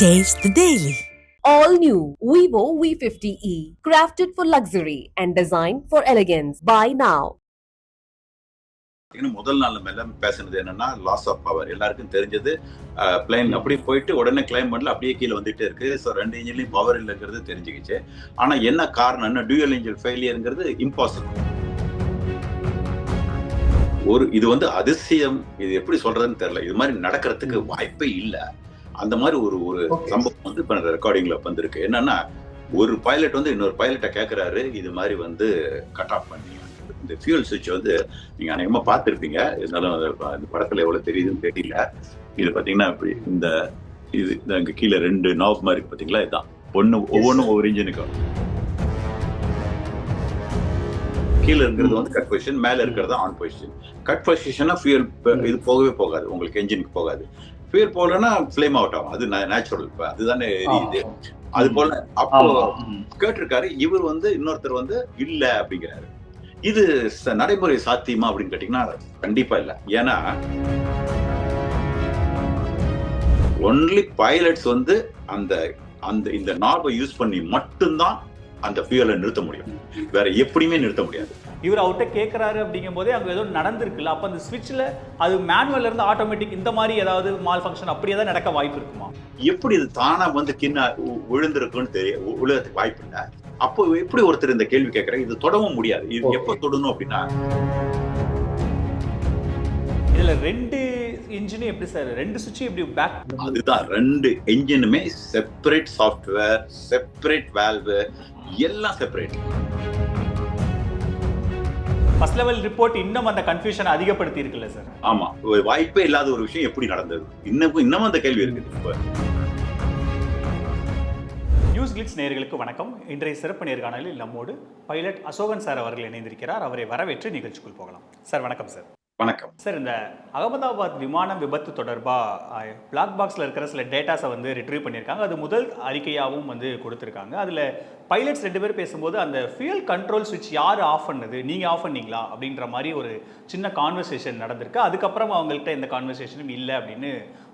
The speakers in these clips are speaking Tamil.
Taste the Daily. All new Vivo V50e, crafted for luxury and designed for elegance. Buy now. முதல் நாள் நம்ம எல்லாம் பேசுனது என்னன்னா லாஸ் ஆஃப் பவர் எல்லாருக்கும் தெரிஞ்சது. பிளைன் அப்படியே போயிட்டு உடனே கிளைம் பண்ணல அப்படியே கீழே வந்துட்டே இருக்கு. ஸோ ரெண்டு இன்ஜின்லையும் பவர் இல்லைங்கிறது தெரிஞ்சுக்கிச்சு. ஆனா என்ன காரணம் என்ன டியூயல் இன்ஜின் ஃபெயிலியருங்கிறது இம்பாசிபிள் ஒரு இது வந்து அதிசயம். இது எப்படி சொல்றதுன்னு தெரியல. இது மாதிரி நடக்கிறதுக்கு வாய்ப்பே இல்லை. அந்த மாதிரி ஒரு ஒரு. சம்பவம் வந்து இப்ப ரெக்கார்டிங்ல வந்திருக்கு. என்னன்னா ஒரு பைலட் வந்து இன்னொரு பைலட்டை கேட்கறாரு இது மாதிரி வந்து கட் ஆஃப் பண்ணி. இந்த ஃபியூல் சுவிட்ச் வந்து நீங்க அநேகமா பார்த்திருப்பீங்க. இருந்தாலும் இந்த படத்துல எவ்வளவு தெரியுதுன்னு தெரியல. இது பாத்தீங்கன்னா இப்படி இந்த இது இந்த அங்க கீழே ரெண்டு நாப் மாதிரி இருக்கு பாத்தீங்களா? இதுதான் ஒண்ணு ஒவ்வொன்றும் ஒவ்வொரு இன்ஜினுக்கும் கீழே இருக்கிறது வந்து கட் பொசிஷன் மேல இருக்கிறது ஆன் பொசிஷன் கட் பொசிஷனா ஃபியூல் இது போகவே போகாது. உங்களுக்கு என்ஜினுக்கு போகாது. ஃபியூல் போகலன்னா ஃப்ளேம் அவுட் ஆகும். அது நேச்சுரல் இப்ப அதுதானே எரியுது. அது போல அப்போ கேட்டிருக்காரு இவர் வந்து இன்னொருத்தர் வந்து இல்ல அப்படிங்கிறாரு. இது நடைமுறை சாத்தியமா அப்படின்னு கேட்டீங்கன்னா கண்டிப்பா இல்ல. ஏன்னா ஒன்லி பைலட்ஸ் வந்து அந்த அந்த இந்த நாபை யூஸ் பண்ணி மட்டும்தான் அந்த ஃபியூலை நிறுத்த முடியும். வேற எப்படியுமே நிறுத்த முடியாது. இவர் அவர்கிட்ட கேட்குறாரு அப்படிங்கும் போதே அங்கே ஏதோ நடந்திருக்குல்ல அப்போ அந்த ஸ்விட்சில் அது மேனுவல்ல இருந்து ஆட்டோமேட்டிக் இந்த மாதிரி ஏதாவது மால் ஃபங்க்ஷன் அப்படியே தான் நடக்க வாய்ப்பு இருக்குமா? எப்படி இது தானா வந்து கிண்ண விழுந்திருக்குன்னு தெரிய உ- விழுறதுக்கு வாய்ப்பு இல்லை. அப்போ எப்படி ஒருத்தர் இந்த கேள்வி கேட்கறாரு இது தொடவும் முடியாது. இது. எப்போ தொடணும் அப்படின்னா? இதில் ரெண்டு இன்ஜினும் எப்படி சார் ரெண்டு சுவிட்சும் எப்படி பேக் அதுதான் ரெண்டு என்ஜினுமே செப்பரேட் சாஃப்ட்வேர் செப்பரேட் வேல்வு எல்லாம் செப்பரேட் ஃபர்ஸ்ட் லெவல் ரிப்போர்ட் இன்னும் அந்த கன்ஃபியூஷனை அதிகப்படுத்தி இருக்குல்ல சார் ஆமா. ஒரு வாய்ப்பே இல்லாத ஒரு விஷயம் எப்படி நடந்தது? இன்னமும் இன்னமும் அந்த கேள்வி இருக்குது இப்ப. நியூஸ் கிளிட்ஸ் நேயர்களுக்கு வணக்கம். இன்றைய சிறப்பு நேர்காணலில் நம்மோடு பைலட் அசோகன் சார் அவர்கள் இணைந்திருக்கிறார். அவரை வரவேற்று நிகழ்ச்சிக்குள் போகலாம். சார் வணக்கம் சார் வணக்கம். சார் இந்த அகமதாபாத் விமானம் விபத்து தொடர்பாக பிளாக் பாக்ஸில் இருக்கிற சில டேட்டாஸை வந்து ரிட்ரீவ் பண்ணியிருக்காங்க. அது முதல் அறிக்கையாகவும் வந்து கொடுத்துருக்காங்க. அதில் பைலட்ஸ் ரெண்டு பேர் பேசும்போது அந்த ஃபியூல் கண்ட்ரோல் சுவிட்ச் யார் ஆஃப் பண்ணது? நீங்கள் ஆஃப் பண்ணீங்களா? அப்படின்ற மாதிரி ஒரு சின்ன கான்வர்சேஷன் நடந்திருக்கு. அதுக்கப்புறம் அவங்கள்ட்ட எந்த கான்வர்சேஷனும் இல்லை அப்படின்னு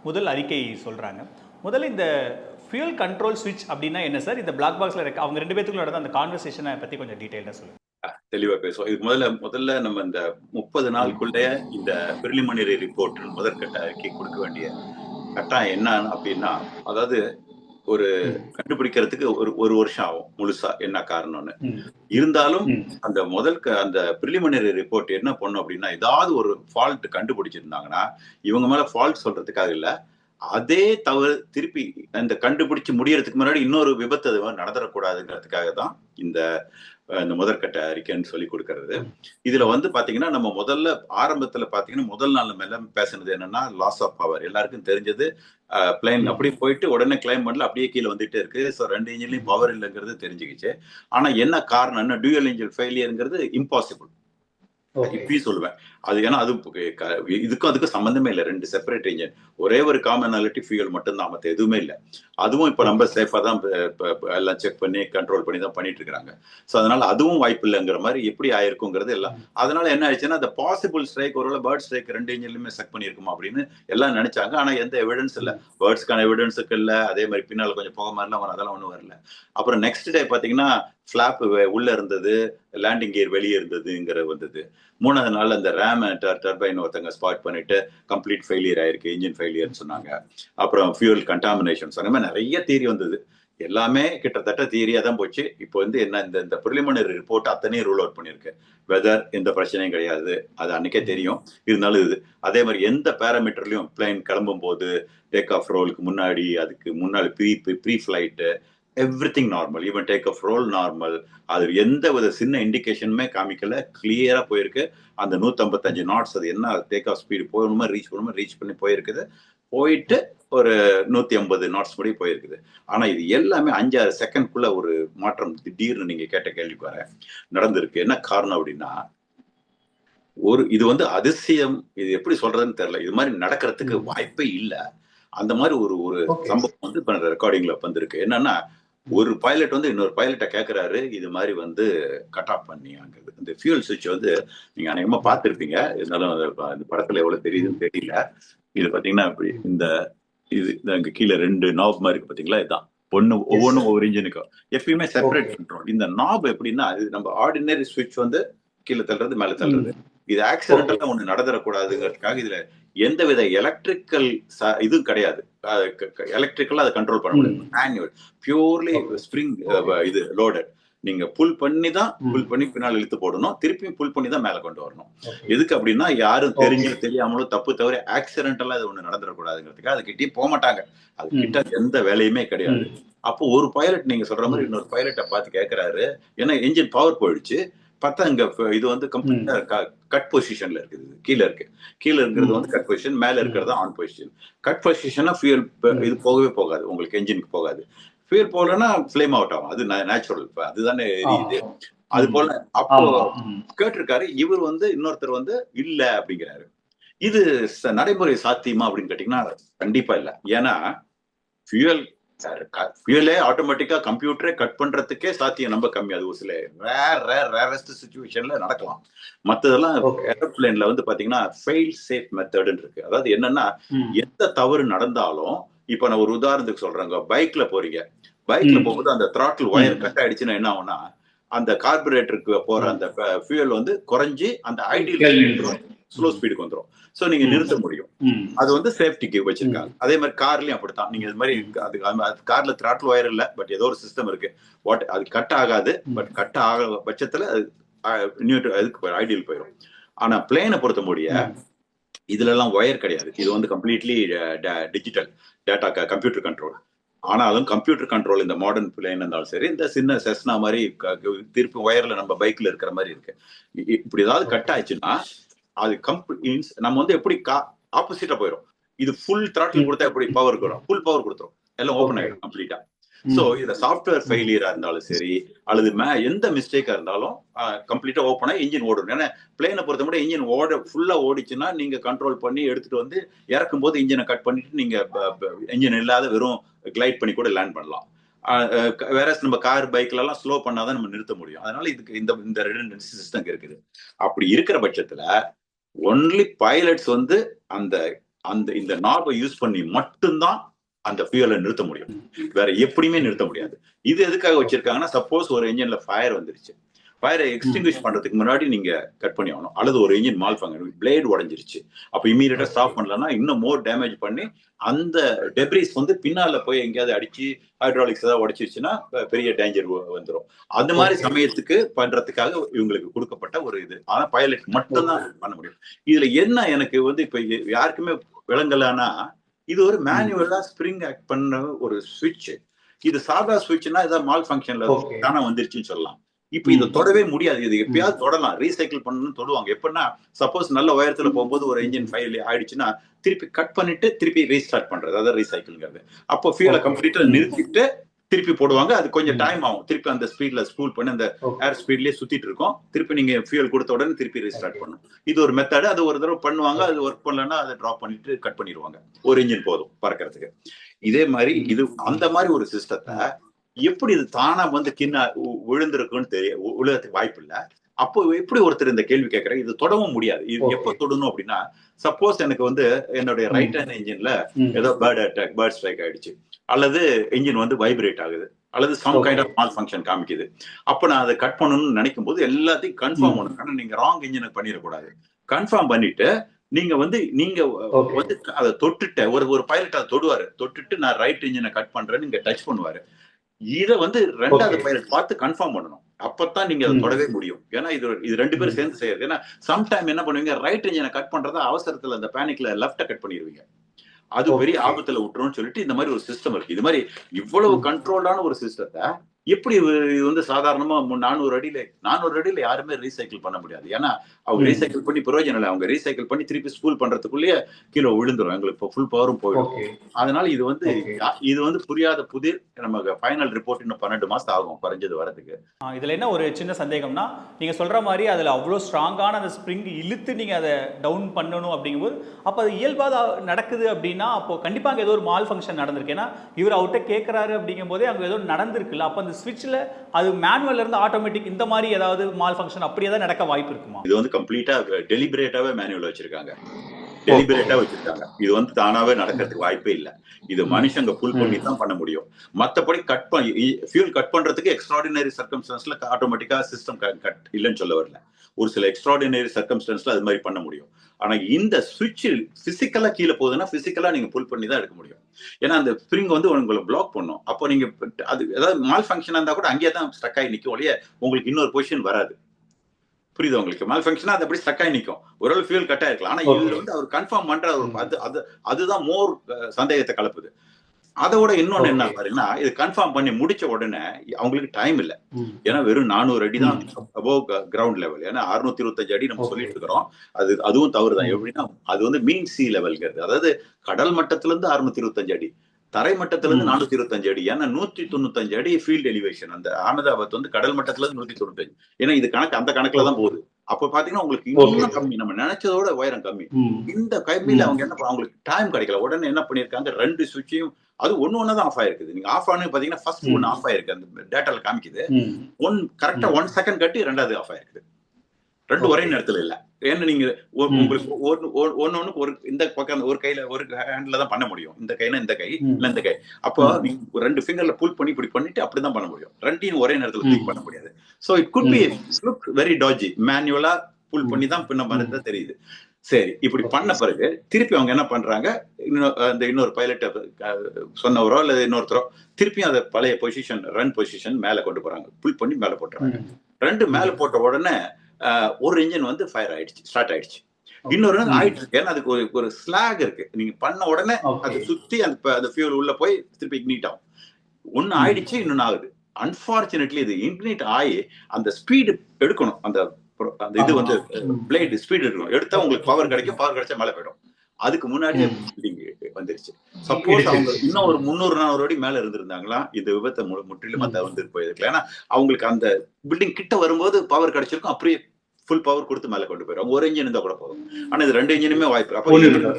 முதல் அறிக்கை சொல்கிறாங்க முதல்ல இந்த ஃபியூல் கண்ட்ரோல் சுவிட்ச் அப்படின்னா என்ன சார்? இந்த பிளாக் பாக்ஸில் இருக்க அவங்க ரெண்டு பேத்துக்குள்ள நடந்த அந்த கான்வர்சேஷனை பற்றி கொஞ்சம் டீட்டெயிலாக சொல்லுங்கள் தெளிவா பேசுவோம். இதுக்கு முதல்ல முதல்ல நம்ம இந்த முப்பது நாளுக்குள்ளே இந்த பிரிலிமினரி ரிப்போர்ட் முதற்கட்ட அறிக்கை கொடுக்க வேண்டிய கட்டாயம் என்ன அப்படின்னா அதாவது ஒரு கண்டுபிடிக்கிறதுக்கு ஒரு ஒரு வருஷம் ஆகும் முழுசா என்ன காரணம்னு. இருந்தாலும் அந்த முதல் அந்த பிரிலிமினரி ரிப்போர்ட் என்ன பண்ணும் அப்படின்னா ஏதாவது ஒரு ஃபால்ட் கண்டுபிடிச்சிருந்தாங்கன்னா இவங்க மேல ஃபால்ட் சொல்றதுக்காக இல்ல அதே தவறு திருப்பி அந்த கண்டுபிடிச்சு முடியறதுக்கு முன்னாடி இன்னொரு விபத்து அது மாதிரி நடந்துடக்கூடாதுங்கிறதுக்காக தான் இந்த இந்த முதற்கட்ட அறிக்கைன்னு சொல்லி கொடுக்கறது. இதுல வந்து பாத்தீங்கன்னா நம்ம முதல்ல ஆரம்பத்துல பாத்தீங்கன்னா முதல் நாள் நம்ம எல்லாம் பேசுனது என்னன்னா லாஸ் ஆஃப் பவர் எல்லாருக்கும் தெரிஞ்சது பிளைன் அப்படியே போயிட்டு உடனே கிளைம் பண்ணல அப்படியே கீழே வந்துட்டே இருக்கு. ஸோ ரெண்டு இன்ஜின்லயும் பவர் இல்லைங்கிறது தெரிஞ்சுக்கிச்சு. ஆனா என்ன காரணம் என்ன டியூயல் இன்ஜின் ஃபெயிலியருங்கிறது இம்பாசிபிள் இப்பயும் சொல்லுவேன் அது ஏன்னா அது இதுக்கும் அதுக்கும் சம்பந்தமே இல்லை. ரெண்டு செப்பரேட் இன்ஜின் ஒரே ஒரு காமனாலிட்டி ஃபியூல் மட்டும்தான் மற்ற எதுவுமே இல்லை. அதுவும் இப்போ நம்ம சேஃபாக தான் எல்லாம் செக் பண்ணி கண்ட்ரோல் பண்ணி தான் பண்ணிட்டு இருக்காங்க. ஸோ அதனால அதுவும் வாய்ப்பு இல்லைங்கிற மாதிரி எப்படி ஆயிருக்குங்கிறது எல்லாம். அதனால என்ன ஆயிடுச்சுன்னா அந்த பாசிபிள் ஸ்ட்ரைக் ஒருவேளை பேர்ட் ஸ்ட்ரைக் ரெண்டு இன்ஜின்லையுமே செக் பண்ணியிருக்குமா அப்படின்னு எல்லாம் நினைச்சாங்க. ஆனா எந்த எவிடன்ஸ் இல்லை. பேர்ட்ஸ்க்கான எவிடன்ஸுக்கு இல்லை. அதே மாதிரி பின்னால கொஞ்சம் புகை மாதிரிலாம் அதெல்லாம் ஒன்றும் வரல. அப்புறம் நெக்ஸ்ட் டே பார்த்தீங்கன்னா ஃபிளாப் உள்ள இருந்தது லேண்டிங் கியர் வெளியே இருந்ததுங்கிற வந்தது. மூணாவது நாள் அந்த ரேம் டர்பைன் ஒருத்தங்க ஸ்பாட் பண்ணிட்டு கம்ப்ளீட் ஃபெயிலியர் ஆயிருக்கு இன்ஜின் ஃபெயிலியர்னு சொன்னாங்க. அப்புறம் ஃபியூல் கண்டாமினேஷன் அந்த மாதிரி நிறைய தியரி வந்தது. எல்லாமே கிட்டத்தட்ட தீரியா தான் போச்சு. இப்போ வந்து என்ன இந்த இந்த ப்ரிலிமினரி ரிப்போர்ட் அத்தனையும் ரூல் அவுட் பண்ணியிருக்கு. வெதர் எந்த பிரச்சனையும் கிடையாது. அது அன்னைக்கே தெரியும். இருந்தாலும் இது அதே மாதிரி எந்த பேராமீட்டர்லையும் பிளைன் கிளம்பும் போது டேக் ஆஃப் ரோலுக்கு முன்னாடி அதுக்கு முன்னாடி pre pre flight everything normal even take off roll normal அது எந்த வித சின்ன இண்டிகேஷனுமே காமிக்கல. கிளியரா போயிருக்கு. அந்த 155 நாட்ஸ் அது என்ன டேக் ஆஃப் ஸ்பீடு போகணுமா ரீச் பண்ணணுமா ரீச் பண்ணி போயிருக்குது. போயிட்டு ஒரு நூத்தி ஐம்பது நாட்ஸ் படி போயிருக்குது. ஆனா இது எல்லாமே அஞ்சாறு செகண்ட்குள்ள ஒரு மாற்றம் திடீர்னு நீங்க கேட்ட கேள்விக்கு வரேன் நடந்திருக்கு. என்ன காரணம் அப்படின்னா ஒரு இது வந்து அதிசயம். இது எப்படி சொல்றதுன்னு தெரியல. இது மாதிரி நடக்கிறதுக்கு வாய்ப்பே இல்ல. அந்த மாதிரி ஒரு ஒரு. சம்பவம் வந்து இப்ப ரெக்கார்டிங்ல வந்திருக்கு. என்னன்னா ஒரு பைலட் வந்து இன்னொரு பைலட்டை கேட்கறாரு இது மாதிரி வந்து கட் ஆஃப் பண்ணி அங்க இந்த ஃபியூல் சுவிட்ச் வந்து நீங்க அநேகமா பார்த்திருப்பீங்க. இருந்தாலும் இந்த படத்துல எவ்வளவு தெரியுதுன்னு தெரியல. இது பாத்தீங்கன்னா இப்படி இந்த இது அங்க கீழே ரெண்டு நாப் மாதிரி இருக்கு பாத்தீங்களா? இதுதான் ஒண்ணு ஒவ்வொன்றும் ஒவ்வொரு இன்ஜினுக்கும் எப்பயுமே செப்பரேட். கண்ட்ரோல் இந்த நாப் எப்படின்னா இது நம்ம ஆர்டினரி சுவிட்ச் வந்து கீழே தள்ளுறது மேல தள்ளுறது. இது ஆக்சிடென்டலா ஒண்ணு நடந்துடக்கூடாதுங்கிறதுக்காக இதுல எந்தவித எலக்ட்ரிக்கல் இதுவும் கிடையாது. எலக்ட்ரிக்கலா அதை கண்ட்ரோல் பண்ண முடியாது. மேனுவல் பியூர்லி ஸ்ப்ரிங் இது லோடட் நீங்க புல் பண்ணி தான். புல் பண்ணி பின்னால் இழுத்து போடணும். திருப்பியும் புல் பண்ணி தான் மேல கொண்டு வரணும். எதுக்கு அப்படின்னா யாரும். தெரிஞ்சு தெரியாமலோ தப்பு தவிர ஆக்சிடென்டலா இது ஒண்ணு நடந்துடக்கூடாதுங்கிறதுக்கு அது கிட்டே போக மாட்டாங்க. அது. கிட்ட எந்த வேலையுமே கிடையாது. அப்போ ஒரு பைலட் நீங்க சொல்ற மாதிரி இன்னொரு பைலட்டை பார்த்து கேக்குறாரு. ஏன்னா என்ஜின் பவர் போயிடுச்சு. பார்த்தா இங்க இது வந்து கம்ப்ளீட்டா கட் பொசிஷன்ல இருக்குது. இது. கீழ இருக்கு. கீழ இருக்கிறது. வந்து கட் பொசிஷன் மேல இருக்கிறது ஆன் பொசிஷன் கட் பொசிஷனா ஃபியூல் இது போகவே போகாது. உங்களுக்கு என்ஜினுக்கு போகாது. ஃபியூல் போகலன்னா ஃப்ளேம் அவுட் ஆகும். அது நேச்சுரல் அதுதானே எரியுது ஆமா. அது போல அப்போ. கேட்டிருக்காரு இவர் வந்து இன்னொருத்தர் வந்து இல்ல அப்படிங்கிறாரு. இது நடைமுறை சாத்தியமா அப்படின்னு கேட்டீங்கன்னா கண்டிப்பா இல்ல. ஏன்னா ஃபியூயல் ஃபியூலே ஆட்டோமேட்டிக்கா கம்ப்யூட்டரே கட் பண்றதுக்கே சாத்தியம் ரொம்ப கம்மி அது ஒரு சில ரேர் ரேர் ரேரஸ்ட் சுச்சுவேஷன்ல நடக்கலாம் மத்ததெல்லாம். ஏரோப்ளேன்ல வந்து பாத்தீங்கன்னா ஃபெயில் சேஃப் மெத்தட்னு இருக்கு அதாவது என்னன்னா. எந்த தவறு நடந்தாலும் இப்ப நான் ஒரு உதாரணத்துக்கு சொல்றேங்க பைக்ல போறீங்க பைக்ல. போகும்போது அந்த throttle ஒயர் கட் ஆயிடுச்சுன்னா என்ன ஆகும்னா அந்த கார்பரேட்டருக்கு போற அந்த ஃபியூல் வந்து குறைஞ்சி அந்த ஐடியல். ஸ்லோ ஸ்பீடுக்கு வந்துரும். சோ நீங்க. நிறுத்த முடியும். அது வந்து சேஃப்டிக்கு வச்சிருக்காங்க. அதே மாதிரி கார்லயும் அப்படித்தான். நீங்க இது மாதிரி அது கார்ல throttle ஒயர் இல்ல பட் ஏதோ ஒரு சிஸ்டம் இருக்கு. வாட் அது கட் ஆகாது பட் கட் ஆக பட்சத்துல அது அதுக்கு ஐடியல் போயிடும் ஆனா பிளேனை பொறுத்த முடிய. இதுல எல்லாம் ஒயர் கிடையாது. இது வந்து completely digital data computer control ஆனாலும் கம்ப்யூட்டர் கண்ட்ரோல் இந்த மாடர்ன் பிளேன் இருந்தாலும் சரி இந்த சின்ன செஸ்னா மாதிரி திருப்பி ஒயர்ல நம்ம பைக்ல இருக்கிற மாதிரி இருக்கு. இப்படி ஏதாவது கட் ஆயிடுச்சுன்னா அது கம்ப்ளீட் நம்ம வந்து எப்படி ஆப்போசிட்டா போயிடும் இது ஃபுல் throttle கொடுத்தா எப்படி பவர் வரும் ஃபுல் பவர் கொடுத்துரும். எல்லாம் ஓப்பன். ஆயிடும் கம்ப்ளீட்டா சோ இதுல சாஃப்ட்வேர் ஃபெயிலியரா இருந்தாலும் சரி அல்லது மே- எந்த மிஸ்டேக்கா இருந்தாலும் கம்ப்ளீட்டா ஓப்பனா இன்ஜின் ஓடும் ஏன்னா பிளேனை பொறுத்த மட்டும் இன்ஜின் ஓட ஃபுல்லா ஓடிச்சுன்னா நீங்க கண்ட்ரோல் பண்ணி எடுத்துட்டு வந்து இறக்கும் போது இன்ஜினை கட் பண்ணிட்டு நீங்க இன்ஜின் இல்லாத வெறும் கிளைட் பண்ணி கூட லேண்ட் பண்ணலாம். வேற நம்ம கார் பைக்ல எல்லாம் ஸ்லோ பண்ணாதான் நம்ம நிறுத்த முடியும். அதனால இதுக்கு இந்த இந்த ரெடன்டன்சி சிஸ்டம் இருக்குது அப்படி இருக்கிற பட்சத்துல ஒன்லி பைலட்ஸ் வந்து அந்த அந்த இந்த நாபை யூஸ் பண்ணி மட்டும்தான் அந்த ஃபியூலை நிறுத்த முடியும். வேற எப்படியுமே நிறுத்த முடியாது. இது எதுக்காக வச்சிருக்காங்கன்னா சப்போஸ் ஒரு இன்ஜின்ல ஃபயர் வந்துருச்சு. ஃபயரை எக்ஸ்டிங்விஷ் பண்றதுக்கு முன்னாடி நீங்க கட் பண்ணி ஆகணும். அல்லது ஒரு இன்ஜின் மால் ஃபங்கன் பிளேட் உடஞ்சிருச்சு. அப்ப இமீடியட்டா ஸ்டாப் பண்ணலன்னா இன்னும் மோர் டேமேஜ் பண்ணி அந்த டெப்ரிஸ் வந்து பின்னால போய் எங்கேயாவது அடிச்சு ஹைட்ராலிக்ஸ் ஏதாவது உடைச்சிருச்சுன்னா பெரிய டேஞ்சர் வந்துரும். அந்த மாதிரி. சமயத்துக்கு பண்றதுக்காக இவங்களுக்கு கொடுக்கப்பட்ட ஒரு இது. ஆனா பைலட் மட்டும்தான் பண்ண முடியும். இதுல என்ன எனக்கு வந்து இப்ப யாருக்குமே விளங்கலன்னா இது ஒரு மேனுவலா ஸ்ப்ரிங் ஆக்ட் பண்ண ஒரு சுவிட்ச் இது சாதா சுவிட்ச்னா ஏதாவது மால் ஃபங்க்ஷன்ல. தானே வந்துருச்சுன்னு சொல்லலாம். இப்ப இதை. தொடவே முடியாது. இது எப்பயாவது தொடலாம். ரீசைக்கிள் பண்ணணும்னு தொடுவாங்க. எப்படின்னா சப்போஸ் நல்ல உயரத்துல போகும்போது ஒரு இன்ஜின் ஃபைல் ஆயிடுச்சுன்னா திருப்பி கட் பண்ணிட்டு திருப்பி ரீஸ்டார்ட் பண்றது. அதான் ரீசைக்கிள்ங்கிறது அப்போ ஃபியூலை. கம்ப்ளீட்டா. நிறுத்திட்டு திருப்பி போடுவாங்க. அது கொஞ்சம். டைம் ஆகும். திருப்பி அந்த ஸ்பீட்ல ஸ்பூல் பண்ணி அந்த. ஏர் ஸ்பீட்லயே சுத்திட்டு இருக்கும். திருப்பி நீங்க ஃபியூல் கொடுத்த உடனே திருப்பி ரீஸ்டார்ட். பண்ணும் இது ஒரு மெத்தட் அது ஒரு தடவை பண்ணுவாங்க. அது ஒர்க் பண்ணலன்னா அதை டிராப் பண்ணிட்டு கட் பண்ணிடுவாங்க. ஒரு இன்ஜின் போதும் பறக்கிறதுக்கு. இதே மாதிரி இது அந்த மாதிரி ஒரு சிஸ்டத்தை எப்படி இது தானா வந்து கிண்ண விழுந்திருக்குன்னு தெரிய விழுறதுக்கு வாய்ப்பு இல்ல அப்போ எப்படி ஒருத்தர் இந்த கேள்வி கேட்கறாரு இது தொடவும் முடியாது இது. எப்போ தொடணும் அப்படின்னா சப்போஸ் எனக்கு வந்து என்னுடைய. ரைட் ஹேண்ட் இன்ஜின்ல. ஏதோ பேர்ட் அட்டாக் பேர்ட் ஸ்ட்ரைக் ஆயிடுச்சு அல்லது இன்ஜின் வந்து வைப்ரேட் ஆகுது அல்லது some. Kind of malfunction காமிக்குது அப்ப நான் அதை கட் பண்ணணும்னு நினைக்கும் போது எல்லாத்தையும் கன்ஃபார்ம். பண்ணணும் ஆனா நீங்க ராங் இன்ஜினை பண்ணிடக்கூடாது கன்ஃபார்ம் பண்ணிட்டு நீங்க வந்து நீங்க. வந்து அதை தொட்டுட்ட ஒரு ஒரு பைலட் அதை தொடுவாரு தொட்டுட்டு நான் ரைட் இன்ஜினை கட் பண்றேன்னு நீங்க டச் பண்ணுவாரு இத வந்து ரெண்டாவது. பைலட் பார்த்து கன்ஃபார்ம் பண்ணணும் அப்பதான் நீங்க அதை. தொடவே முடியும் ஏன்னா இது இது ரெண்டு பேரும் சேர்ந்து செய்யறது ஏன்னா சம்டைம் என்ன பண்ணுவீங்க ரைட் இன்ஜினை கட் பண்றதா அவசரத்துல அந்த பேனிக்ல லெஃப்ட கட் பண்ணிடுவீங்க அது. பெரிய ஆபத்துல விட்டுரும்னு சொல்லிட்டு இந்த மாதிரி ஒரு சிஸ்டம் இருக்கு இது மாதிரி இவ்வளவு. கண்ட்ரோல்டான ஒரு சிஸ்டத்தை எப்படி இது வந்து சாதாரணமா நானூறு அடியில நானூறு அடியில யாருமே ரீசைக்கிள் பண்ண முடியாது. ஏன்னா அவங்க. ரீசைக்கிள் பண்ணி பிரயோஜனம் இல்லை. அவங்க ரீசைக்கிள் பண்ணி திருப்பி ஸ்கூல் பண்றதுக்குள்ளேயே கீழே விழுந்துரும். எங்களுக்கு இப்போ ஃபுல் பவரும் போயிடும். அதனால இது வந்து இது வந்து புரியாத புதிர். நமக்கு ஃபைனல் ரிப்போர்ட் இன்னும் பன்னெண்டு மாசம் ஆகும் குறைஞ்சது வரதுக்கு இதுல என்ன ஒரு சின்ன சந்தேகம்னா நீங்க சொல்ற மாதிரி அதுல அவ்வளோ ஸ்ட்ராங்கான அந்த ஸ்ப்ரிங் இழுத்து நீங்க அதை டவுன் பண்ணணும் அப்படிங்கும்போது அப்போ அது இயல்பாக நடக்குது அப்படின்னா அப்போ கண்டிப்பா அங்க ஏதோ ஒரு மால் ஃபங்க்ஷன் நடந்திருக்கு. ஏன்னா இவர் அவர்கிட்ட கேட்குறாரு அப்படிங்கும் போதே அங்க ஏதோ நடந்திருக்குல்ல. அப்போ அந்த ஸ்விட்ச்ல அது மேனுவல்ல இருந்து ஆட்டோமேட்டிக் இந்த மாதிரி ஏதாவது மால் ஃபங்க்ஷன் அப்படி ஏதாவது நடக்க வாய்ப்பு இருக்குமா? இது வந்து கம்ப்ளீட்டா டெலிபரேட்டாவே மேனுவல் வச்சிருக்காங்க. டெலிபரேட்டா வச்சிருக்காங்க. இது வந்து தானாவே நடக்கிறதுக்கு வாய்ப்பே இல்ல. இது மனுஷங்க புல் பண்ணி தான் பண்ண முடியும். மத்தபடி கட் பண்ணி ஃபியூல் கட் பண்றதுக்கு எக்ஸ்ட்ராடினரி சர்க்கம்ஸ்டன்ஸ்ல ஆட்டோமேட்டிக்கா சிஸ்டம் கட் இல்லைன்னு சொல்ல வரல. ஒரு சில எக்ஸ்ட்ராடினரி சர்க்கம்ஸ்டன்ஸ்ல அது மாதிரி பண்ண முடியும். ஆனா இந்த சுவிட்ச் பிசிக்கலா கீழே போகுதுன்னா பிசிக்கலா நீங்க புல் பண்ணி தான் எடுக்க முடியும். ஏன்னா அந்த ஸ்ப்ரிங் வந்து உங்களை பிளாக் பண்ணும். அப்போ நீங்க அது ஏதாவது மால் ஃபங்க்ஷனா இருந்தா கூட அங்கேயே தான் ஸ்டக் ஆகி நிற்கும் ஒழிய உங்களுக்கு இன்னொரு பொசிஷன் வராது. புரியுது உங்களுக்கு? மால் ஃபங்க்ஷனா அது அப்படி ஸ்டக் ஆகி நிற்கும் ஒரு ஃபியூல் கட் ஆயிருக்கலாம். ஆனா. இதுல வந்து அவர் கன்ஃபார்ம் பண்ற அது அது அதுதான் மோர் சந்தேகத்தை கலப்புது. அதோட இன்னொன்னு என்ன. பாருன்னா இது கன்ஃபார்ம் பண்ணி முடிச்ச உடனே அவங்களுக்கு டைம் இல்ல. ஏன்னா வெறும் நானூறு அடி தான் அபோவ் கிரவுண்ட் லெவல் ஏன்னா அறுநூத்தி இருபத்தஞ்சு அடி நம்ம. சொல்லிட்டு இருக்கிறோம் அது அதுவும் தவறு தான். எப்படின்னா அது வந்து மீன் சி லெவல்ங்கிறது அதாவது கடல் மட்டத்துல இருந்து அறுநூத்தி இருபத்தஞ்சு அடி தரை மட்டத்துல இருந்து. நானூத்தி இருபத்தஞ்சு அடி ஏன்னா நூத்தி தொண்ணூத்தஞ்சு அடி ஃபீல்ட் எலிவேஷன் அந்த அகமதாபாத் வந்து கடல் மட்டத்துல இருந்து நூத்தி தொண்ணூத்தஞ்சு ஏன்னா இது கணக்கு அந்த கணக்குல தான் போகுது அப்ப பாத்தீங்கன்னா உங்களுக்கு இன்னும். கம்மி நம்ம நினைச்சதோட உயரம் கம்மி. இந்த ம். அவங்க என்ன அவங்களுக்கு டைம் கிடைக்கல உடனே என்ன பண்ணிருக்காங்க ரெண்டு சுவிட்சையும் அது ஒண்ணு ஒண்ணு தான் ஆஃப் ஆயிருக்குது. நீங்க ஆஃப் ஆனு பாத்தீங்கன்னா ஃபர்ஸ்ட். ஒன்னு ஆஃப் ஆயிருக்கு அந்த டேட்டால காமிக்குது. ஒன் கரெக்டா ஒன் செகண்ட் கட்டி ரெண்டாவது ஆஃப் ஆயிருக்குது. ரெண்டு ஒரே நேரத்துல இல்ல. ஏன்னா நீங்க. உங்களுக்கு ஒன்னு ஒன்னு ஒண்ணுக்கு ஒரு இந்த பக்கம் ஒரு கையில ஒரு ஹேண்ட்ல தான் பண்ண முடியும். இந்த கைனா இந்த கை. இல்ல இந்த கை. அப்போ. நீங்க ரெண்டு ஃபிங்கர்ல புல் பண்ணி இப்படி பண்ணிட்டு அப்படிதான் பண்ண முடியும். ரெண்டையும் ஒரே நேரத்துல. கிளிக் பண்ண முடியாது. So it could be look very dodgy மேனுவலா pull. பண்ணி தான் மாதிரி தெரியுது. சரி இப்படி பண்ண பிறகு திருப்பி அவங்க என்ன பண்றாங்க? இன்னொ- அந்த இன்னொரு பைலட் சொன்னவரோ அல்லது இன்னொருத்தரோ திருப்பியும் அதை பழைய பொசிஷன் ரன் பொசிஷன் மேல கொண்டு போறாங்க. புல் பண்ணி மேல போட்டுறாங்க. ரெண்டு மேல போட்ட உடனே ஒரு இன்ஜின் வந்து ஃபயர் ஆயிடுச்சு ஸ்டார்ட் ஆயிடுச்சு. இன்னொரு. ஆயிட்டு இருக்கு. ஏன்னா அதுக்கு ஒரு ஒரு ஸ்லாக் இருக்கு. நீங்க பண்ண உடனே. அது சுத்தி அந்த அந்த ஃபியூல் உள்ள போய் திருப்பி இக்னிட் ஆகும். ஒன்னு. ஆயிடுச்சு இன்னொன்னு ஆகுது. அன்பார்ச்சுனேட்லி இது இக்னிட் ஆகி அந்த ஸ்பீடு எடுக்கணும். அந்த அந்த இது. வந்து. பிளேடு ஸ்பீடு எடுக்கணும் எடுத்தா உங்களுக்கு பவர் கிடைக்கும் பவர் கிடைச்சா மேல போயிடும். அதுக்கு முன்னாடியே வந்துருச்சு. சப்போஸ் அவங்க இன்னும் ஒரு முந்நூறு நானூறு அடி மேல இருந்திருந்தாங்களா? இந்த விபத்தை முற்றிலுமா. தவிர்த்து போயிருக்கலாம். ஏன்னா அவங்களுக்கு அந்த பில்டிங் கிட்ட வரும்போது பவர் கிடைச்சிருக்கும் அப்படியே ஃபுல் பவர் கொடுத்து மேல கொண்டு போயிடும் ஒரு இன்ஜின் இருந்தா கூட போதும். ஆனா இது ரெண்டு இன்ஜினுமே வாய்ப்பு. அப்போ.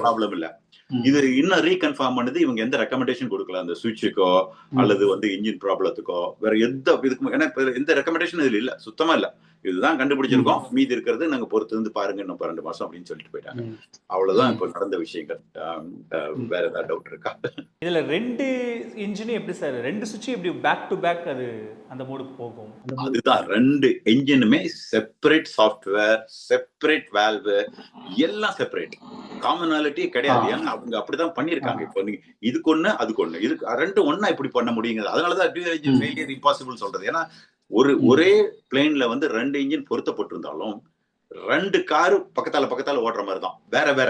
ப்ராப்ளம் இல்ல. இது இன்னும் ரீகன்ஃபார்ம் பண்ணுது இவங்க எந்த ரெக்கமெண்டேஷன் கொடுக்கல? அந்த சுவிட்சுக்கோ. அல்லது வந்து இன்ஜின் ப்ராப்ளத்துக்கோ வேற எந்த இதுக்கு ஏன்னா எந்த ரெக்கமெண்டேஷன் இதுல இல்ல. சுத்தமா இல்ல. இதுதான் கண்டுபிடிச்சிருக்கோம். மீதி இருக்கிறது நாங்க பொறுத்து இருந்து பாருங்க இன்னும் ரெண்டு மாசம் அப்படின்னு சொல்லிட்டு போயிட்டாங்க. அவ்வளவுதான். இப்ப நடந்த விஷயங்கள். வேற ஏதாவது டவுட் இருக்கா? இதுல ரெண்டு இன்ஜினும் எப்படி சார் ரெண்டு சுவிட்சும் எப்படி பேக் டு பேக் அது அந்த மோடுக்கு போகும்? அதுதான் ரெண்டு என்ஜினுமே செப்பரேட் சாஃப்ட்வேர் செப்பரேட் வேல்வு எல்லாம் செப்பரேட் காமனாலிட்டி கிடையாது. ஏன்னா அவங்க அப்படிதான் பண்ணிருக்காங்க. இப்போ நீங்க இதுக்கு ஒண்ணு அதுக்கு ஒண்ணு. இதுக்கு ரெண்டு ஒண்ணா இப்படி பண்ண முடியுங்கிறது. அதனாலதான். ஃபெயிலியர் இம்பாசிபிள் சொல்றது. ஏன்னா ஒரு. ஒரே பிளேன்ல வந்து ரெண்டு இன்ஜின் பொருத்தப்பட்டிருந்தாலும் ரெண்டு காரு பக்கத்தால பக்கத்தால ஓடுற மாதிரி தான் வேற வேற.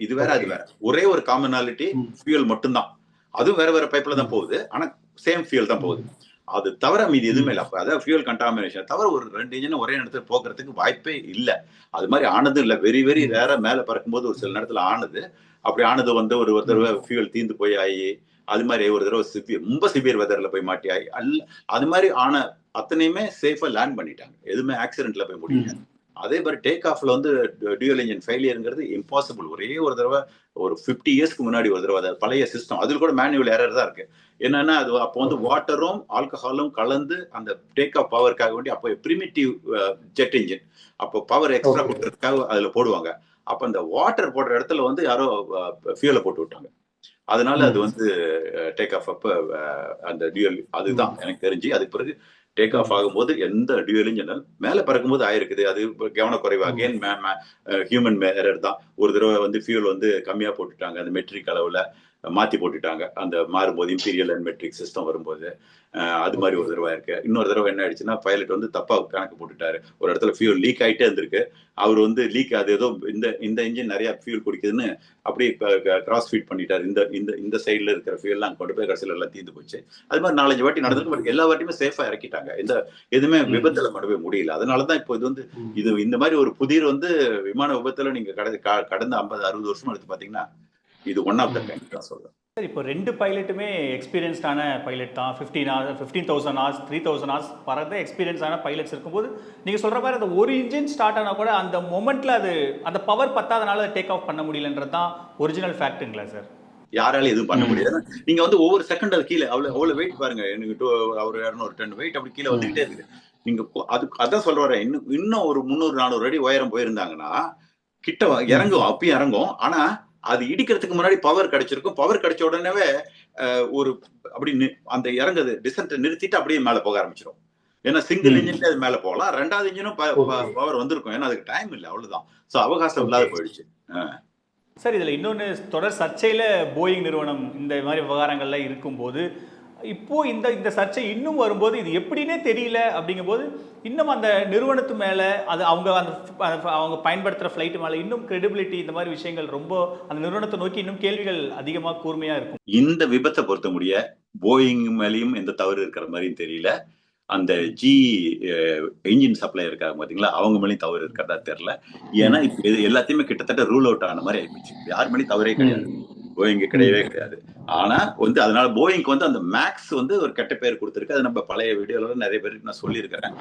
இது வேற அது. வேற. ஒரே ஒரு காமனாலிட்டி. ஃபியூல் மட்டும்தான். அதுவும் வேற வேற பைப்ல தான். போகுது. ஆனா சேம் ஃபியூல் தான் போகுது. அது தவிர மீதி எதுவுமே இல்லை. அப்ப அதாவது ஃபியூல் கண்டாமினேஷன் தவிர ஒரு ரெண்டு இன்ஜின் ஒரே நேரத்துல போக்குறதுக்கு வாய்ப்பே இல்ல. அது மாதிரி ஆனது இல்ல. Very very. ரேரா மேல பறக்கும்போது ஒரு சில நேரத்துல ஆனது. அப்படி ஆனது வந்து ஒரு ஒரு தடவை ஃபியூல் தீந்து போய் ஆகி அது மாதிரி ஒரு தடவை சிவியர் ரொம்ப சிவியர் வெதர்ல போய் மாட்டி ஆகி அல்ல அது மாதிரி ஆன அத்தனையுமே சேஃபா லேண்ட் பண்ணிட்டாங்க. எதுவுமே ஆக்சிடென்ட்ல போய் முடியல. அதே மாதிரி டேக் ஆஃப்ல வந்து டியூல் இன்ஜின் ஃபெயிலியருங்கிறது இம்பாசிபிள் ஒரே ஒரு தடவை ஒரு ஃபிஃப்டி இயர்ஸ்க்கு முன்னாடி ஒரு தடவை அது பழைய சிஸ்டம் அதில் கூட மேனுவல் எரர் தான் இருக்கு. என்னன்னா அது அப்போ வந்து வாட்டரும் ஆல்கஹாலும் கலந்து அந்த டேக் ஆஃப் பவருக்காக வேண்டி அப்போ பிரிமிட்டிவ் ஜெட் இன்ஜின் அப்போ பவர் எக்ஸ்ட்ரா. கொடுக்கறதுக்காக அதுல போடுவாங்க. அப்ப அந்த வாட்டர் போடுற இடத்துல வந்து யாரோ ஃபியூலை போட்டு விட்டாங்க. அதனால அது. வந்து டேக் ஆஃப் அப்ப அந்த டியூல் அதுதான். எனக்கு தெரிஞ்சு அதுக்கு பிறகு டேக் ஆஃப் ஆகும்போது எந்த டியூல் இன்ஜினல் மேல பறக்கும்போது ஆயிருக்குது. அது கவனக்குறைவா. ம். அகேன் ஹியூமன் எரர் தான். ஒரு தடவை வந்து ஃபியூல் வந்து கம்மியா போட்டுட்டாங்க. அந்த மெட்ரிக் அளவுல. மாத்தி போட்டுட்டாங்க. அந்த மாறும்போது இம்பீரியல் அண்ட் மெட்ரிக் சிஸ்டம் வரும்போது அது மாதிரி ஒரு தடவை இருக்கு. இன்னொரு தடவை என்ன ஆயிடுச்சுன்னா பைலட் வந்து தப்பா கணக்கு போட்டுட்டாரு. ஒரு இடத்துல ஃபியூல் லீக் ஆயிட்டே இருந்திருக்கு. அவர் வந்து லீக் அது ஏதோ இந்த இந்த இன்ஜின் நிறைய ஃபியூல் குடிக்குதுன்னு அப்படியே கிராஸ் ஃபீட் பண்ணிட்டாரு. இந்த இந்த இந்த சைடுல இருக்கிற ஃபியூல்லாம் கொண்டு போய் கடைசியில் எல்லாம் தீர்ந்து போச்சு. அது மாதிரி நாலஞ்சு வாட்டி நடந்திருக்கு. பட் எல்லா வாட்டியுமே சேஃபா இறக்கிட்டாங்க. இந்த எதுவுமே. விபத்துல போய் முடியல. அதனாலதான் இப்போ இது வந்து. இது இந்த மாதிரி ஒரு புதிர் வந்து விமான விபத்துல நீங்க கடந்த கடந்த ஐம்பது அறுபது வருஷம் எடுத்து பாத்தீங்கன்னா இது ஒன் ஆஃப் த கைண்ட் தான் சொல்றேன். சார் இப்போ ரெண்டு பைலட்டுமே எக்ஸ்பீரியன்ஸ்டான பைலட் தான். Fifteen hours fifteen thousand hours three thousand hours பறந்த எக்ஸ்பீரியன்ஸான பைலட்ஸ் இருக்கும்போது நீங்கள் சொல்கிற மாதிரி அந்த ஒரு இன்ஜின் ஸ்டார்ட் ஆனால் கூட அந்த மொமெண்ட்டில் அது அந்த பவர் பத்தாதனால டேக் ஆஃப் பண்ண முடியலன்றது தான் ஒரிஜினல் ஃபேக்ட்டுங்களா சார் யாராலும் எதுவும் பண்ண. முடியாது நீங்க வந்து ஒவ்வொரு செகண்ட் அது கீழே அவ்வளவு அவ்வளவு வெயிட் பாருங்க. எனக்கு டூ ஒரு இரநூறு டன் வெயிட் அப்படி கீழே வந்துகிட்டே இருக்குது. நீங்க கொ- அது அதான் வரேன். இன்னும் இன்னும் ஒரு முந்நூறு நானூறு அடி உயரம் போயிருந்தாங்கன்னா கிட்ட இறங்கும் அப்பயும் இறங்கும். ஆனா அது இடிக்கிறதுக்கு முன்னாடி பவர் கிடைச்சிருக்கும். பவர் கிடைச்ச உடனே ஒரு அப்படி அந்த இறங்குது. டிசன்ட்டை நிறுத்திட்டு அப்படியே மேல போக ஆரம்பிச்சிடும் ஏன்னா சிங்கிள். இன்ஜின்ல அது மேல போகலாம். ரெண்டாவது இன்ஜினும். பவர் வந்திருக்கும். ஏன்னா அதுக்கு டைம் இல்லை. அவ்வளவுதான். சோ அவகாசம் இல்லாத போயிடுச்சு. சார் இதில் இன்னொன்று தொடர் சர்ச்சையில் போயிங் நிறுவனம் இந்த மாதிரி விவகாரங்கள்லாம் இருக்கும்போது இப்போ இந்த இந்த சர்ச்சை இன்னும் வரும்போது இது எப்படின்னே தெரியல அப்படிங்கும்போது இன்னும் அந்த நிறுவனத்து மேலே அது அவங்க அந்த அவங்க பயன்படுத்துகிற ஃப்ளைட்டு மேலே இன்னும் கிரெடிபிலிட்டி இந்த மாதிரி விஷயங்கள் ரொம்ப அந்த நிறுவனத்தை நோக்கி இன்னும் கேள்விகள் அதிகமாக கூர்மையாக இருக்கும். இந்த விபத்தை பொறுத்த முடிய போயிங் மேலேயும் எந்த தவறு இருக்கிற மாதிரியும் தெரியல. அந்த ஜி இன்ஜின் சப்ளை இருக்காங்க பாத்தீங்களா அவங்க மேலேயும் தவறு இருக்கிறதா தெரியல. ஏன்னா இப்ப இது எல்லாத்தையுமே கிட்டத்தட்ட ரூல் அவுட் ஆன மாதிரி ஆயிடுச்சு யார் மேலேயும் தவறே கிடையாது. போயிங் கிடையவே கிடையாது. ஆனா வந்து அதனால போயிங்க்கு வந்து அந்த மேக்ஸ் வந்து ஒரு கெட்ட பேர் கொடுத்துருக்கு. அது நம்ம பழைய வீடியோல நிறைய பேருக்கு நான் சொல்லியிருக்கிறேன்.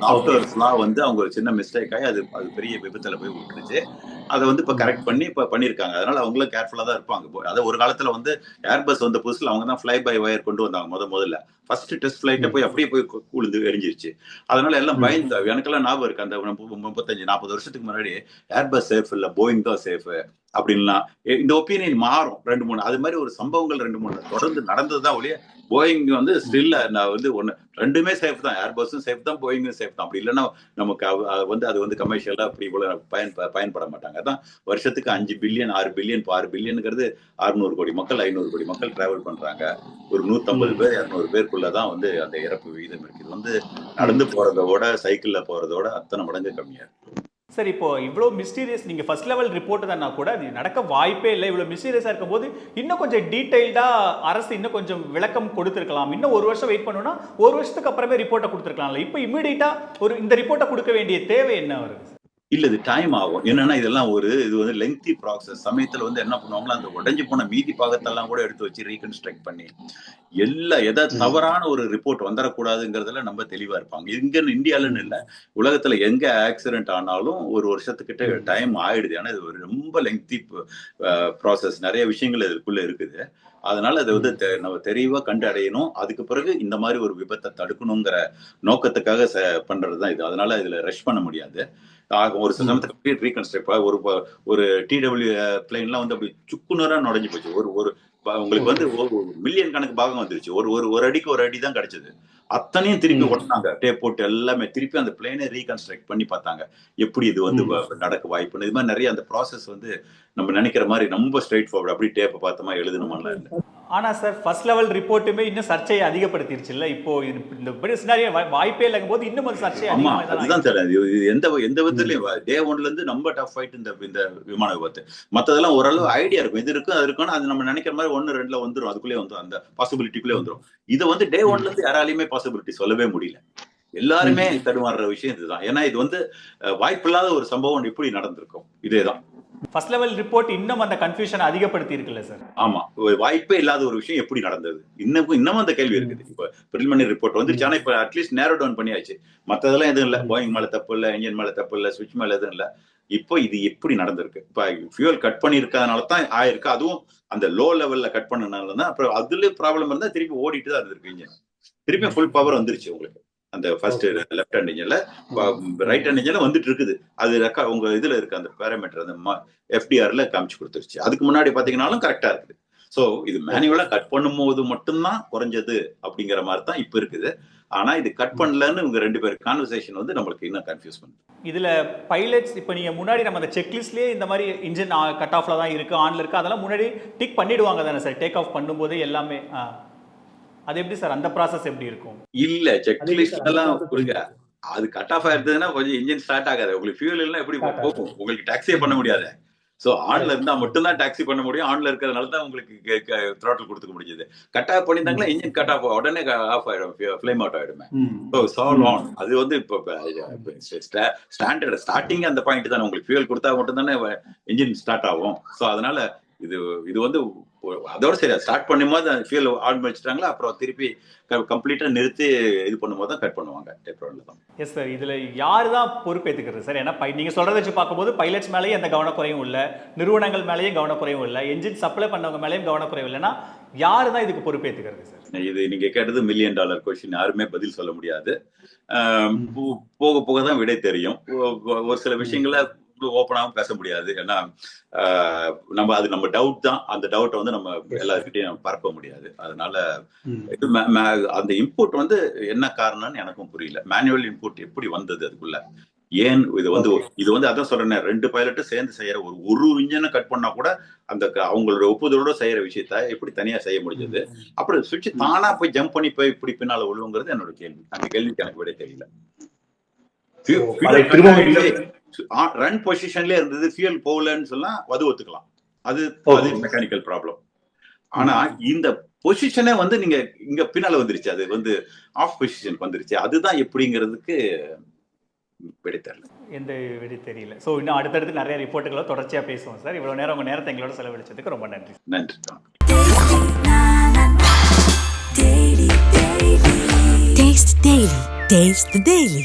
சாஃப்ட்வேர்ஸ்லாம் வந்து அவங்க ஒரு சின்ன மிஸ்டேக் ஆகி அது அது பெரிய விபத்துல போய் விட்டுருச்சு. அதை வந்து இப்ப கரெக்ட் பண்ணி இப்ப பண்ணிருக்காங்க அதனால அவங்களும் கேர்ஃபுல்லா தான் இருப்பாங்க. அது ஒரு காலத்துல வந்து ஏர்பஸ் வந்த புதுசுல அவங்க தான் ஃபிளை பை வயர் கொண்டு வந்தாங்க முத முதல்ல. ஃபர்ஸ்ட் டெஸ்ட் ஃபிளைட்டை போய் அப்படியே போய் கு- குளிந்து எரிஞ்சிருச்சு. அதனால எல்லாம். பயந்து எனக்கெல்லாம் ஞாபகம் இருக்கு. அந்த முப்ப- முப்பத்தஞ்சு நாற்பது வருஷத்துக்கு முன்னாடி ஏர்பஸ் சேஃப் இல்ல போயிங் தான் சேஃப் அப்படின்லாம். இந்த ஒப்பீனியன் மாறும். ரெண்டு மூணு. அது மாதிரி ஒரு சம்பவங்கள் ரெண்டு மூணு தொடர்ந்து நடந்ததுதான் ஒழிய போயிங் வந்து ஸ்டில் நான் வந்து ஒன்று ரெண்டுமே சேஃப் தான். ஏர் பஸ்ஸும் சேஃப் தான் போயிங்கும் சேஃப் தான். அப்படி இல்லைன்னா நமக்கு அவ- வந்து அது வந்து கமர்ஷியலா அப்படி இவ்வளவு பயன் பயன்பட மாட்டாங்க. அதான் வருஷத்துக்கு அஞ்சு பில்லியன் ஆறு பில்லியன் ஆறு பில்லியனுங்கிறது அறுநூறு கோடி மக்கள் ஐநூறு கோடி மக்கள் டிராவல் பண்றாங்க. ஒரு நூத்தம்பது பேர் இரநூறு பேருக்குள்ளதான் வந்து அந்த இறப்பு விகிதம் இருக்கு. இது வந்து நடந்து போகிறதோட சைக்கிள்ல போறதோட அத்தனை மடங்கு கம்மியா இருக்கு. சார் இப்போ இவ்வளோ மிஸ்டீரியஸ் நீங்கள் ஃபர்ஸ்ட் லெவல் ரிப்போர்ட் தானா கூட அது நடக்க வாய்ப்பே இல்லை. இவ்வளோ மிஸ்டீரியஸாக இருக்கும்போது இன்னும் கொஞ்சம் டீட்டெயில்டாக அரசு இன்னும் கொஞ்சம் விளக்கம் கொடுத்துருக்கலாம். இன்னும் ஒரு வருஷம் வெயிட் பண்ணணும்னா ஒரு வருஷத்துக்கு அப்புறமே ரிப்போர்ட்டை கொடுத்துருக்கலாம்ல. இப்போ இம்மீடியட்டாக ஒரு இந்த ரிப்போர்ட்டை கொடுக்க வேண்டிய தேவை என்ன வருது இல்ல இது டைம் ஆகும். என்னன்னா இதெல்லாம் ஒரு இது வந்து லெங்தி ப்ராசஸ் சமயத்துல வந்து என்ன பண்ணுவாங்களோ அந்த உடைஞ்சு போன மீதி பாகத்தெல்லாம் கூட எடுத்து வச்சு ரீகன்ஸ்ட்ரக்ட் பண்ணி எல்லா எதாவது. தவறான ஒரு ரிப்போர்ட் வந்துடக்கூடாதுங்கிறதுல நம்ம தெளிவா இருப்பாங்க. இங்க இந்தியாலன்னு இல்ல. உலகத்துல எங்க ஆக்சிடென்ட் ஆனாலும் ஒரு வருஷத்துக்கிட்ட. டைம் ஆயிடுது. ஏன்னா இது ஒரு ரொம்ப லெங்தி ப்ராசஸ் நிறைய விஷயங்கள் இதுக்குள்ள இருக்குது. அதனால அதை வந்து நம்ம தெளிவா கண்டு அடையணும் அதுக்கு பிறகு இந்த மாதிரி ஒரு விபத்தை தடுக்கணுங்கிற நோக்கத்துக்காக பண்றதுதான் இது. அதனால இதுல ரஷ் பண்ண முடியாது. ஒரு. சமயத்துக்கு கம்ப்ளீட் ரீகன்ஸ்ட்ரக்ட் ஒரு ஒரு டிடபிள்யூ பிளைன்லாம் வந்து அப்படி சுக்குநூறா நுழைஞ்சு போச்சு. ஒரு ஒரு உங்களுக்கு வந்து மில்லியன் கணக்கு பாகம் வந்துருச்சு. ஒரு ஒரு ஒரு அடிக்கு ஒரு அடி தான் கிடைச்சது. அத்தனையும் திருப்பி. உடனாங்க டேப் போட்டு எல்லாமே திருப்பி அந்த பிளேனை ரீகன்ஸ்ட்ரக்ட் பண்ணி பார்த்தாங்க. எப்படி இது வந்து நடக்க வாய்ப்புன்னு இது மாதிரி நிறைய அந்த ப்ராசஸ் வந்து நம்ம நினைக்கிற மாதிரி ரொம்ப ஸ்ட்ரைட் ஃபார்வர்ட் அப்படி டேப்பை பார்த்தோமா எழுதணுமாலாம் இல்லை. ஆனால் சார் ஃபர்ஸ்ட் லெவல் ரிப்போர்ட்டுமே இன்னும் சர்ச்சையை அதிகப்படுத்திருச்சு இல்லை இப்போ இந்த பெரிய சினாரியோ வாய்ப்பே இல்லைங்கும் போது இன்னும் அது சர்ச்சை ஆமா அதுதான் சார் எந்த எந்த விதத்துலயும் டே ஒன்ல இருந்து ரொம்ப டஃப் ஆயிட்டு இந்த இந்த விமான விபத்து. மத்ததெல்லாம் ஓரளவு ஐடியா இருக்கும். இது இருக்கும் அது இருக்கும்னு அது நம்ம நினைக்கிற மாதிரி ஒன்னு ரெண்டுல வந்துரும். அதுக்குள்ளே வந்துரும். அந்த பாசிபிலிட்டிக்குள்ளே வந்துரும். இது வந்து டே ஒன்ல இருந்து யாராலையுமே பாசிபிலிட்டி சொல்லவே முடியல. எல்லாருமே தடுமாறுற விஷயம் இதுதான். ஏன்னா இது வந்து அஹ், வாய்ப்பில்லாத ஒரு சம்பவம் எப்படி நடந்திருக்கும். இதேதான். ஃபர்ஸ்ட் லெவல் ரிப்போர்ட் இன்னும் அந்த கன்ஃபியூஷன் அதிகப்படுத்தி இருக்குல்ல சார் ஆமா. வாய்ப்பே இல்லாத ஒரு விஷயம் எப்படி நடந்தது? இன்னும் இன்னமும் அந்த கேள்வி இருக்குது. இப்ப பிரிலிமினரி ரிப்போர்ட் வந்துருச்சு. ஆனா இப்ப அட்லீஸ்ட் நேரோ டவுன் பண்ணியாச்சு. மத்ததெல்லாம் எதுவும் இல்ல. போயிங் மேல தப்பு இல்ல இன்ஜின் மேல தப்பு இல்ல சுவிட்ச் மேல எதுவும் இல்ல. இப்போ இது எப்படி நடந்திருக்கு? இப்ப ஃபியூல் கட் பண்ணிருக்கறதுனால தான் ஆயிருக்கு. அதுவும் அந்த லோ லெவல்ல கட் பண்ணனால தான். அப்புறம் அதுல ப்ராப்ளம் இருந்தா திருப்பி ஓடிட்டு தான் இருந்திருக்கு இன்ஜின் திருப்பி ஃபுல் பவர் வந்துருச்சு உங்களுக்கு. அந்த ஃபர்ஸ்ட் லெஃப்ட் ஹேண்ட் இன்ஜின்ல ரைட் ஹேண்ட் இன்ஜின்ல வந்துட்டு இருக்குது அது ரெக்கா உங்க இதுல இருக்கு அந்த பேராமீட்டர் அந்த எஃப்டிஆர்ல காமிச்சு கொடுத்துருச்சு. அதுக்கு முன்னாடி பாத்தீங்கன்னாலும் கரெக்டா இருக்குது. சோ இது மேனுவலா கட் பண்ணும்போது மட்டும்தான் குறைஞ்சது அப்படிங்கிற மாதிரி தான் இப்ப இருக்குது. ஆனா இது கட் பண்ணலன்னு இவங்க ரெண்டு பேர் கான்வர்சேஷன் வந்து நம்மளுக்கு இன்னும் கன்ஃபியூஸ் பண்ணுது. இதுல பைலட்ஸ் இப்போ நீங்க முன்னாடி நம்ம அந்த செக்லிஸ்ட்லயே இந்த மாதிரி இன்ஜின் கட் ஆஃப்ல தான் இருக்கு ஆன்ல இருக்கு அதெல்லாம் முன்னாடி டிக் பண்ணிடுவாங்க தானே சார் டேக் ஆஃப் பண்ணும்போது எல்லாமே. அது எப்படி சார்? அந்த ப்ராசஸ் எப்படி இருக்கும்? இல்ல செக் லிஸ்ட் எல்லாம் புரியுங்க அது கட் ஆஃப் ஆயிருந்ததுன்னா கொஞ்சம் இன்ஜின் ஸ்டார்ட் ஆகாது. உங்களுக்கு ஃபியூல் எல்லாம் எப்படி போகும்? உங்களுக்கு டாக்ஸியே பண்ண முடியாது. சோ ஆன்ல இருந்தா மட்டும்தான் டாக்ஸி பண்ண முடியும். ஆன்ல இருக்கிறதுனால தான் உங்களுக்கு த்ராட்டில் கொடுத்துக்க முடிஞ்சது. கட் ஆஃப் பண்ணியிருந்தாங்களா இன்ஜின் கட் ஆஃப் உடனே ஆஃப் ஆயிடும். ஃபிளேம் அவுட் ஆயிடுமே. ஸோ சால்வ் ஆன் அது வந்து இப்போ ஸ்டாண்டர்ட் ஸ்டார்டிங் அந்த பாயிண்ட் தானே. உங்களுக்கு ஃபியூல் கொடுத்தா மட்டும் தானே இன்ஜின் ஸ்டார்ட் ஆகும். ஸோ அதனால இது இது வந்து அதோட சரி ஸ்டார்ட் பண்ணும்போது அந்த ஃபியூல் ஆன் வச்சுட்டாங்களா அப்புறம் திருப்பி கம்ப்ளீட்டா நிறுத்தி இது பண்ணும்போது தான் கட் பண்ணுவாங்க. டெப்ரோன்ல தான். எஸ் சார் இதுல யார் தான் பொறுப்பேற்றுக்கிறது சார் ஏன்னா பை- நீங்க சொல்றத வச்சு பார்க்கும்போது பைலட்ஸ் மேலேயும் எந்த கவனக்குறையும் இல்லை. நிறுவனங்கள் மேலேயும் கவனக்குறையும் இல்லை. என்ஜின் சப்ளை பண்ணவங்க மேலேயும் கவனக்குறையும் இல்லைன்னா யார் தான் இதுக்கு பொறுப்பேற்றுக்கிறது சார் இது நீங்க கேட்டது மில்லியன் டாலர் கொஸ்டின் யாருமே பதில் சொல்ல முடியாது. போக போக தான் விடை தெரியும். ஒரு சில விஷயங்கள ஓப்பனாகவும் பேச முடியாது. ஏன்னா நம்ம அது நம்ம டவுட் தான். அந்த டவுட்டை வந்து நம்ம எல்லாருக்கிட்டையும் பரப்ப முடியாது. அதனால. இது அந்த இன்புட் வந்து என்ன காரணம்னு எனக்கும் புரியல. மேனுவல் இன்புட் எப்படி வந்தது அதுக்குள்ள? ஏன் இது வந்து இது வந்து அதான் சொல்றேன் ரெண்டு பைலட்டும் சேர்ந்து செய்யற ஒரு ஒரு இன்ஜினை கட் பண்ணா கூட அந்த அவங்களோட ஒப்புதலோட செய்யற விஷயத்த எப்படி தனியா செய்ய முடிஞ்சது? அப்புறம் சுவிட்ச் தானா போய் ஜம்ப் பண்ணி போய் இப்படி பின்னால விழுவுங்கிறது என்னோட கேள்வி. அந்த கேள்விக்கு எனக்கு விட தெரியல. ரன் பொசிஷன்ல இருந்தது ஃபியூல் போகலன்னு சொன்னா அது ஒத்துக்கலாம். அது. அது மெக்கானிக்கல் ப்ராப்ளம் ஆனா இந்த பொசிஷனே வந்து நீங்க இங்க பின்னால வந்துருச்சு. அது வந்து ஆஃப் பொசிஷன் வந்துருச்சு. அதுதான் எப்படிங்கிறதுக்கு விடை தெரியல. எந்த விடி தெரியல. ஸோ இன்னும் அடுத்தடுத்து நிறைய ரிப்போர்ட்டுகளை தொடர்ச்சியாக பேசுவோம் சார் இவ்வளோ நேரம் உங்கள் நேரத்தை எங்களோட செலவழிச்சதுக்கு ரொம்ப நன்றி நன்றி Taste Daily. Taste the Daily.